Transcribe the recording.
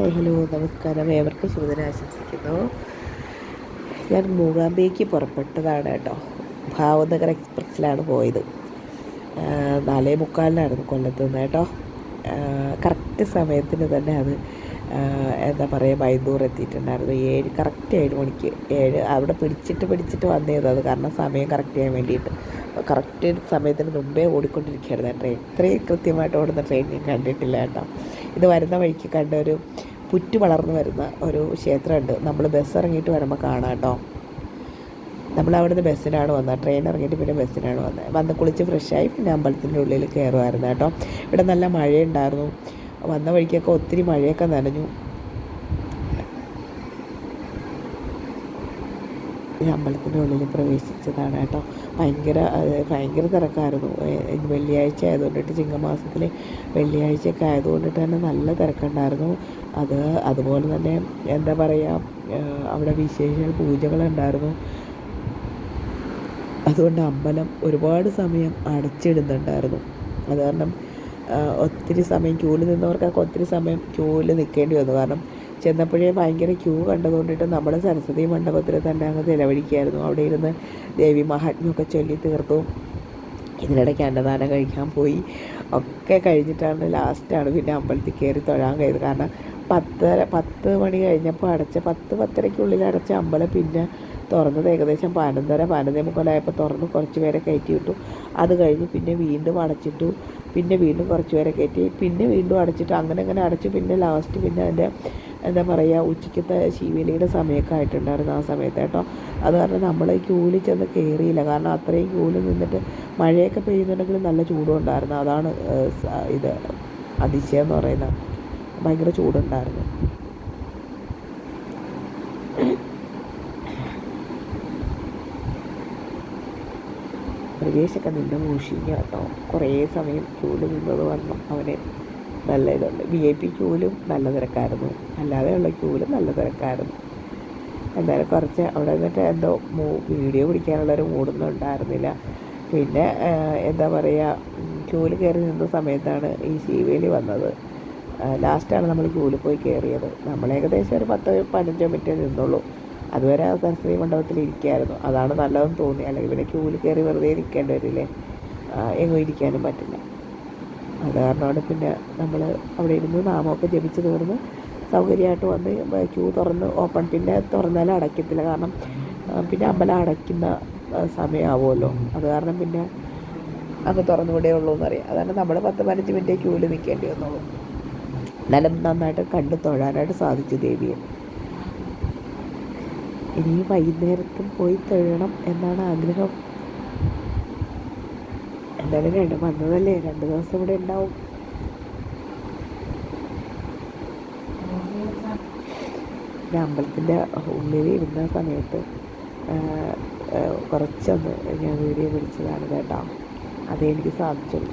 Hi hello നമസ്കാരം. ഏവർക്കും ശുഭദിനം ആശംസിക്കുന്നു. ഞാൻ മൂകാംബിക്ക് പുറപ്പെട്ടതാണ് കേട്ടോ. ഭാവനഗർ എക്സ്പ്രസ്സിലാണ് പോയത്. നാലേ മുക്കാലിനായിരുന്നു കൊല്ലത്തുനിന്ന് കേട്ടോ. കറക്റ്റ് സമയത്തിന് തന്നെ അത് എന്താ പറയുക ബൈന്നൂർ എത്തിയിട്ടുണ്ടായിരുന്നു. ഏഴ് കറക്റ്റ് ഏഴ് മണിക്ക്. ഏഴ് അവിടെ പിടിച്ചിട്ട് പിടിച്ചിട്ട് വന്നേത് അത്. കാരണം സമയം കറക്റ്റ് ചെയ്യാൻ വേണ്ടിയിട്ട്. കറക്റ്റ് സമയത്തിന് മുമ്പേ ഓടിക്കൊണ്ടിരിക്കുകയായിരുന്നു ട്രെയിൻ ഇത്രയും കൃത്യമായിട്ട് ഓടുന്ന ട്രെയിൻ ഞാൻ കണ്ടിട്ടില്ല കേട്ടോ. ഇത് വരുന്ന വഴിക്ക് കണ്ട ഒരു പുറ്റ് വളർന്നു വരുന്ന ഒരു ക്ഷേത്രമുണ്ട്. നമ്മൾ ബസ് ഇറങ്ങിയിട്ട് വരുമ്പോൾ കാണാം കേട്ടോ. നമ്മൾ അവിടുന്ന് ബസ്സിനാണ് വന്നത്. ട്രെയിൻ ഇറങ്ങിയിട്ട് പിന്നെ ബസ്സിനാണ് വന്നത്. വന്ന് കുളിച്ച് ഫ്രഷായി പിന്നെ അമ്പലത്തിന്റെ ഉള്ളിൽ കയറുമായിരുന്നു കേട്ടോ. ഇവിടെ നല്ല മഴയുണ്ടായിരുന്നു. വന്ന വഴിക്കൊക്കെ ഒത്തിരി മഴയൊക്കെ നനഞ്ഞു. അമ്പലത്തിന്റെ ഉള്ളിൽ പ്രവേശിച്ചതാണ് കേട്ടോ. ഭയങ്കര ഭയങ്കര തിരക്കായിരുന്നു. വെള്ളിയാഴ്ച ആയതുകൊണ്ടിട്ട് ചിങ്ങമാസത്തിൽ വെള്ളിയാഴ്ചയൊക്കെ ആയതുകൊണ്ടിട്ട് തന്നെ നല്ല തിരക്കുണ്ടായിരുന്നു. അത് അതുപോലെ തന്നെ എന്താ പറയുക അവിടെ വിശേഷ പൂജകളുണ്ടായിരുന്നു. അതുകൊണ്ട് അമ്പലം ഒരുപാട് സമയം അടച്ചിടുന്നുണ്ടായിരുന്നു. അത് കാരണം ഒത്തിരി സമയം ക്യൂവിൽ നിന്നവർക്കൊക്കെ ഒത്തിരി സമയം ക്യൂവിൽ നിൽക്കേണ്ടി വന്നു. കാരണം ചെന്നപ്പോഴേ ഭയങ്കര ക്യൂ കണ്ടതുകൊണ്ടിട്ട് നമ്മൾ സരസ്വതി മണ്ഡപത്തിൽ തന്നെ അങ്ങ് ചിലവഴിക്കുകയായിരുന്നു അവിടെ ഇരുന്ന് ദേവി മഹാത്മ്യമൊക്കെ ചൊല്ലി തീർത്തു. ഇതിനിടയ്ക്ക് അന്നദാനം കഴിക്കാൻ പോയി. ഒക്കെ കഴിഞ്ഞിട്ടാണ് ലാസ്റ്റാണ് പിന്നെ അമ്പലത്തിൽ കയറി തൊഴാൻ കഴിയുന്നത് കാരണം പത്തര പത്ത് മണി കഴിഞ്ഞപ്പോൾ അടച്ച പത്ത് പത്തരയ്ക്കുള്ളിൽ അടച്ച അമ്പലം പിന്നെ തുറന്നത് ഏകദേശം പതിനൊന്നര പതിനൊന്നേ മുക്കാലായപ്പോൾ തുറന്ന് കുറച്ച് പേരെ കയറ്റി വിട്ടു. അത് കഴിഞ്ഞ് പിന്നെ വീണ്ടും അടച്ചിട്ടു. പിന്നെ വീണ്ടും കുറച്ച് പേരെ കയറ്റി. പിന്നെ വീണ്ടും അടച്ചിട്ട് അങ്ങനെ അങ്ങനെ അടച്ചു. പിന്നെ ലാസ്റ്റ് പിന്നെ അതിന്റെ എന്താ പറയുക ഉച്ചയ്ക്കത്തെ ശിവലിയുടെ സമയമൊക്കെ ആയിട്ടുണ്ടായിരുന്നു ആ സമയത്ത് കേട്ടോ. അത് കാരണം നമ്മൾ ക്യൂവിൽ ചെന്ന് കയറിയില്ല കാരണം അത്രയും ക്യൂവിൽ നിന്നിട്ട് മഴയൊക്കെ പെയ്യുന്നുണ്ടെങ്കിൽ നല്ല ചൂടും ഉണ്ടായിരുന്നു അതാണ് ഇത് അതിശയം എന്ന് പറയുന്നത്. ഭയങ്കര ചൂടുണ്ടായിരുന്നു. പ്രദേശമൊക്കെ നിന്ന് മൂഷിഞ്ഞ കേട്ടോ. കുറേ സമയം ക്യൂവിൽ നിന്നത് വന്നു അവന് നല്ല ഇതുണ്ട് വി ഐ പി ക്യൂവിലും നല്ല തിരക്കായിരുന്നു. അല്ലാതെയുള്ള ക്യൂവിലും നല്ല തിരക്കായിരുന്നു. എന്നാലും കുറച്ച് അവിടെ നിന്നിട്ട് എന്തോ മൂ വീഡിയോ പിടിക്കാനുള്ളൊരു മൂടൊന്നും ഉണ്ടായിരുന്നില്ല. പിന്നെ എന്താ പറയുക ക്യൂവിൽ കയറി നിന്ന സമയത്താണ് ഈ ശീവേലി വന്നത്. ലാസ്റ്റാണ് നമ്മൾ ക്യൂവിൽ പോയി കയറിയത്. നമ്മൾ ഏകദേശം ഒരു പത്ത് പതിനഞ്ചോ മിനിറ്റേ നിന്നുള്ളൂ. അതുവരെ ആ സരസ്വതി മണ്ഡപത്തിൽ ഇരിക്കായിരുന്നു അതാണ് നല്ലതെന്ന് തോന്നി. അല്ലെങ്കിൽ പിന്നെ ക്യൂവിൽ കയറി വെറുതെ ഇരിക്കേണ്ടി വരില്ലേ? എങ്ങും ഇരിക്കാനും പറ്റില്ല. അത് കാരണമാണ് പിന്നെ നമ്മൾ അവിടെ ഇരുന്ന് നാമമൊക്കെ ജപിച്ച് തീർന്ന് സൗകര്യമായിട്ട് വന്ന് ക്യൂ തുറന്ന് ഓപ്പൺ പിന്നെ തുറന്നാലും അടയ്ക്കത്തില്ല. കാരണം പിന്നെ അമ്പലം അടയ്ക്കുന്ന സമയമാവുമല്ലോ അത് കാരണം പിന്നെ അങ്ങ് തുറന്നുകൂടെ ഉള്ളൂ എന്നറിയാം അതാണ് നമ്മൾ പത്ത് പതിനഞ്ച് മിനിറ്റ് ക്യൂവിൽ നിൽക്കേണ്ടി വന്നുള്ളൂ. എന്നാലും നന്നായിട്ട് കണ്ടു തൊഴാനായിട്ട് സാധിച്ചു ദേവിയെ. ഇനി വൈകുന്നേരത്തും പോയി തൊഴണം എന്നാണ് ആഗ്രഹം. എന്തായാലും രണ്ട് വന്നതല്ലേ? രണ്ട് ദിവസം ഇവിടെ ഉണ്ടാവും. പിന്നെ അമ്പലത്തിന്റെ ഉള്ളിൽ ഇരുന്ന സമയത്ത് കുറച്ചൊന്ന് ഞാൻ വീഡിയോ പിടിച്ചതാണ് കേട്ടോ. അതേ എനിക്ക് സാധിച്ചുള്ളൂ.